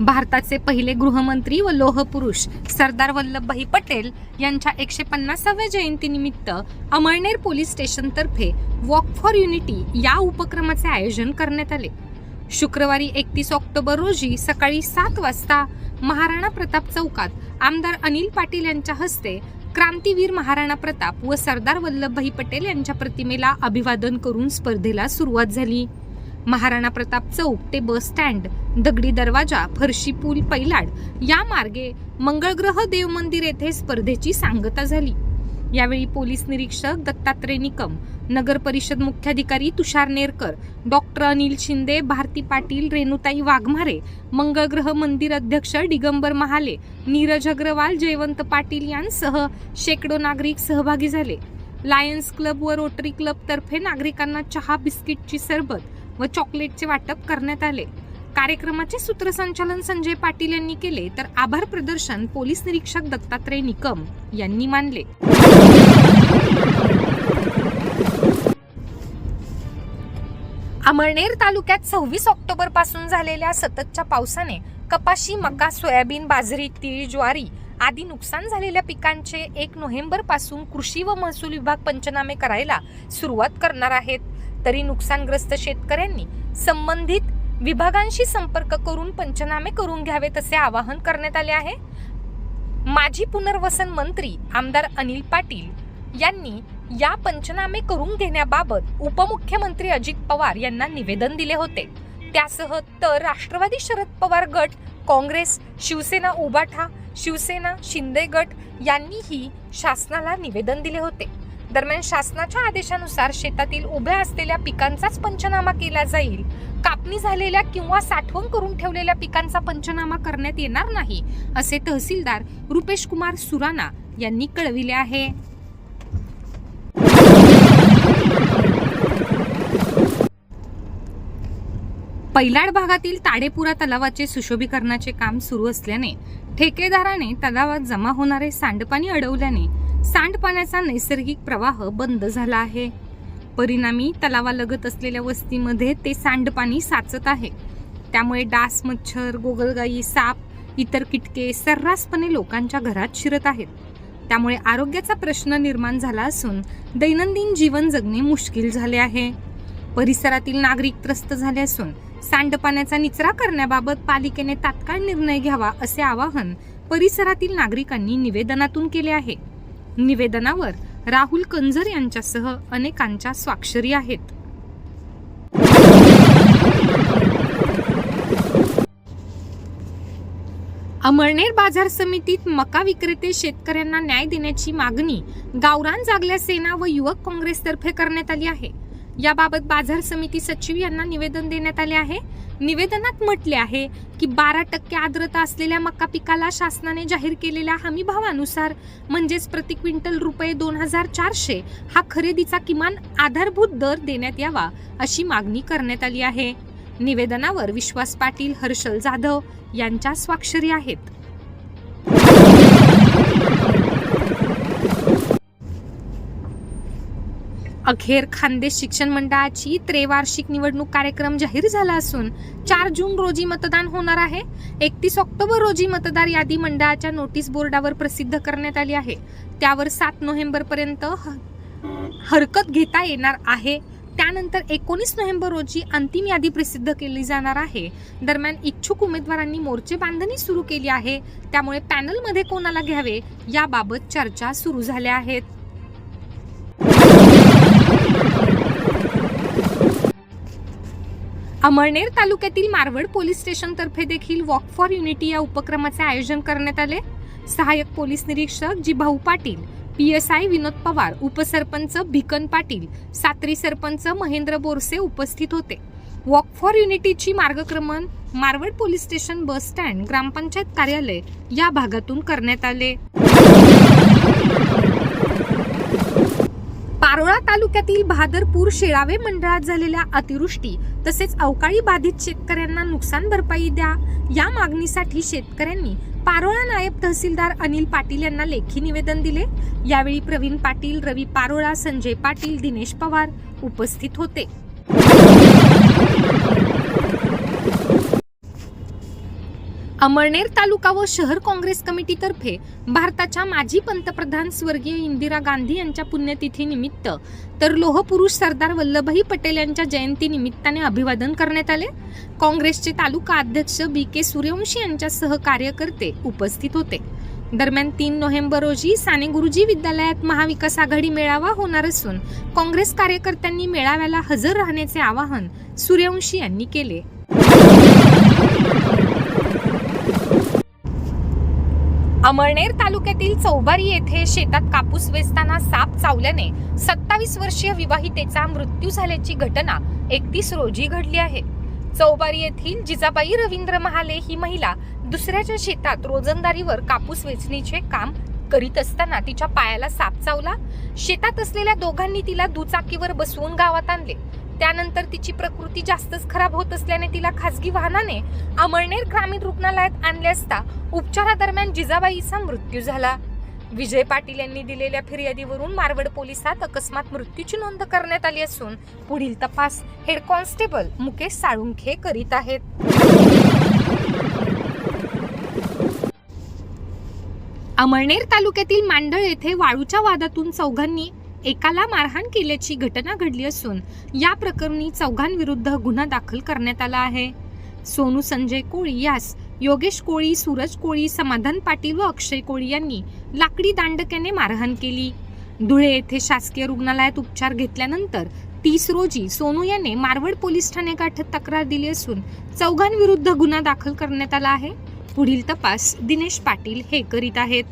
भारताचे पहिले गृहमंत्री व लोहपुरुष सरदार वल्लभभाई पटेल यांच्या एकशे पन्नासाव्या जयंतीनिमित्त अमळनेर पोलीस स्टेशनतर्फे वॉक फॉर युनिटी या उपक्रमाचे आयोजन करण्यात आले. शुक्रवारी एकतीस ऑक्टोबर रोजी सकाळी सात वाजता महाराणा प्रताप चौकात आमदार अनिल पाटील यांच्या हस्ते क्रांतीवीर महाराणा प्रताप व सरदार वल्लभभाई पटेल यांच्या प्रतिमेला अभिवादन करून स्पर्धेला सुरुवात झाली. महाराणा प्रताप चौक ते बस स्टँड दगडी दरवाजा फरशी पूल पैलाड या मार्गे मंगळग्रह देव मंदिर येथे स्पर्धेची सांगता झाली. यावेळी पोलीस निरीक्षक दत्तात्रय निकम नगर परिषद मुख्याधिकारी तुषार नेरकर डॉक्टर अनिल शिंदे भारती पाटील रेणुताई वाघमारे मंगळग्रह मंदिर अध्यक्ष दिगंबर महाले नीरज अग्रवाल जयवंत पाटील यांसह शेकडो नागरिक सहभागी झाले. लायन्स क्लब व रोटरी क्लब तर्फे नागरिकांना चहा बिस्किटची सरबत व चॉकलेटचे वाटप करण्यात आले. कार्यक्रमाचे सूत्रसंचालन संजय पाटील यांनी केले तर आभार प्रदर्शन पोलीस निरीक्षक दत्तात्रय निकम यांनी मानले. अमळनेर तालुक्यात सव्वीस ऑक्टोबरपासून झालेल्या सततच्या पावसाने कपाशी मका सोयाबीन बाजरी तीळ ज्वारी आदी नुकसान झालेल्या पिकांचे एक नोव्हेंबरपासून कृषी व महसूल विभाग पंचनामे करायला सुरुवात करणार आहेत. तरी नुकसानग्रस्त शेतकऱ्यांनी संबंधित विभागांशी संपर्क करून पंचनामे करून घ्यावेत असे आवाहन करण्यात आले आहे. माजी पुनर्वसन मंत्री आमदार अनिल पाटील यांनी या पंचनामे करून घेण्याबाबत उपमुख्यमंत्री अजित पवार यांना निवेदन दिले होते. त्यासह तर राष्ट्रवादी शरद पवार गट काँग्रेस शिवसेना उबाठा शिवसेना शिंदे गट यांनीही शासनाला निवेदन दिले होते. दरम्यान शासनाच्या आदेशानुसार शेतातील उभ्या असलेल्या पिकांचाच पंचनामा केला जाईल. कापणी झालेल्या किंवा साठवण करून ठेवलेल्या पिकांचा पंचनामा करण्यात येणार नाही असे तहसीलदार रुपेश कुमार सुराना यांनी कळविले आहे. पैलाड भागातील ताडेपुरा तलावाचे सुशोभीकरणाचे काम सुरू असल्याने ठेकेदाराने तलावात जमा होणारे सांडपाणी अडवल्याने सांडपाण्याचा नैसर्गिक प्रवाह बंद झाला आहे. परिणामी तलावालगत असलेल्या वस्तीमध्ये ते सांडपाणी साचत आहे. त्यामुळे डास मच्छर गोगलगाई साप इतर किटके सर्रासपणे लोकांच्या घरात शिरत आहेत. त्यामुळे आरोग्याचा प्रश्न निर्माण झाला असून दैनंदिन जीवन जगणे मुश्किल झाले आहे. परिसरातील नागरिक त्रस्त झाले असून सांडपाण्याचा निचरा करण्याबाबत पालिकेने तात्काळ निर्णय घ्यावा असे आवाहन परिसरातील नागरिकांनी निवेदनातून केले आहे. निवेदनावर राहुल कंझर यांच्यासह अनेकांच्या स्वाक्षरी आहेत. अमळनेर बाजार समितीत मका विक्रेते शेतकऱ्यांना न्याय देण्याची मागणी गावरान जागल्या सेना व युवक काँग्रेसतर्फे करण्यात आली आहे. याबाबत बाजार समिती सचिव यांना निवेदन देण्यात आले आहे. निवेदनात म्हटले आहे की बारा टक्के आर्द्रता असलेल्या मका पिकाला शासनाने जाहीर केलेल्या हमी भावानुसार म्हणजेच प्रति क्विंटल रुपये दोन हजार चारशे हा खरेदीचा किमान आधारभूत दर देण्यात यावा अशी मागणी करण्यात आली आहे. निवेदनावर विश्वास पाटील हर्षल जाधव यांच्या स्वाक्षरी आहेत. अखेर खानदेश शिक्षण मंडळाची त्रेवार्षिक निवडणूक कार्यक्रम जाहीर झाला असून चार जून रोजी मतदान होणार आहे. एकतीस ऑक्टोबर रोजी मतदार यादी मंडळाच्या नोटीस बोर्डावर प्रसिद्ध करण्यात आली आहे. त्यावर सात नोव्हेंबर पर्यंत हरकत घेता येणार आहे. त्यानंतर एकोणीस नोव्हेंबर रोजी अंतिम यादी प्रसिद्ध केली जाणार आहे. दरम्यान इच्छुक उमेदवारांनी मोर्चे बांधणी सुरू केली आहे. त्यामुळे पॅनलमध्ये कोणाला घ्यावे याबाबत चर्चा सुरू झाल्या आहेत. अमळनेर तालुक्यातील मारवड पोलीस स्टेशन तर्फे देखील वॉक फॉर युनिटी या उपक्रमाचे आयोजन करण्यात आले. सहाय्यक पोलीस निरीक्षक G Bhau Patil P S I Vinod Pawar उपसरपंच भिकन पाटील सात्री सरपंच महेंद्र बोरसे उपस्थित होते. वॉक फॉर युनिटीची मार्गक्रमण Marwad police station bus stand ग्रामपंचायत कार्यालय या भागातून करण्यात आले. पारोळा तालुक्यातील बहादरपूर शेळावे मंडळात झालेल्या अतिवृष्टी तसेच अवकाळी बाधित शेतकऱ्यांना नुकसान भरपाई द्या या मागणीसाठी शेतकऱ्यांनी पारोळा नायब तहसीलदार अनिल पाटील यांना लेखी निवेदन दिले. यावेळी प्रवीण पाटील रवी पारोळा संजय पाटील दिनेश पवार उपस्थित होते. अमळनेर तालुका व शहर काँग्रेस कमिटीतर्फे भारताच्या माजी पंतप्रधान स्वर्गीय इंदिरा गांधी यांच्या पुण्यतिथी निमित्त तर लोहपुरुष सरदार वल्लभभाई पटेल यांच्या जयंती निमित्ताने अभिवादन करण्यात आले. काँग्रेसचे तालुका अध्यक्ष बी के सूर्यवंशी यांच्यासह कार्यकर्ते उपस्थित होते. दरम्यान तीन नोव्हेंबर रोजी साने गुरुजी विद्यालयात महाविकास आघाडी मेळावा होणार असून काँग्रेस कार्यकर्त्यांनी मेळाव्याला हजर राहण्याचे आवाहन सूर्यवंशी यांनी केले. अमळनेर तालुक्यातील चौबारी येथे शेतात कापूस वेचताना साप चावल्याने सत्तावीस वर्षीय विवाहितेचा मृत्यू झाल्याची घटना एकतीस रोजी घडली आहे. चौबारी येथील जिजाबाई रवींद्र महाले ही महिला दुसऱ्याच्या शेतात रोजंदारीवर कापूस वेचणीचे काम करीत असताना तिच्या पायाला साप चावला. शेतात असलेल्या दोघांनी तिला दुचाकीवर बसवून गावात आणले. त्यानंतर तिची प्रकृती जास्तच खराब होत असल्याने तिला खासगी वाहनाने अमळनेर ग्रामीण रुग्णालयात आणले असता उपचारादरम्यान जिजाबाईचा मृत्यू झाला. विजय पाटील यांनी दिलेल्या फिर्यादीवरून मारवड पोलिसात अकस्मात मृत्यूची नोंद करण्यात आली असून पुढील तपास हेड कॉन्स्टेबल मुकेश साळुंखे करीत आहेत. अमळनेर तालुक्यातील मांडळ येथे वाळूच्या वादातून चौघांनी एकाला मारहाण केल्याची घटना घडली असून या प्रकरणी चौघांविरुद्ध गुन्हा दाखल करण्यात आला आहे. सोनू संजय कोळी यास योगेश कोळी सूरज कोळी समाधान पाटील व अक्षय कोळी यांनी लाकडी दांडक्याने मारहाण केली. धुळे येथे शासकीय रुग्णालयात उपचार घेतल्यानंतर तीस रोजी सोनू याने मारवड पोलीस ठाणे गाठत तक्रार दिली असून चौघांविरुद्ध गुन्हा दाखल करण्यात आला आहे. पुढील तपास दिनेश पाटील हे करीत आहेत.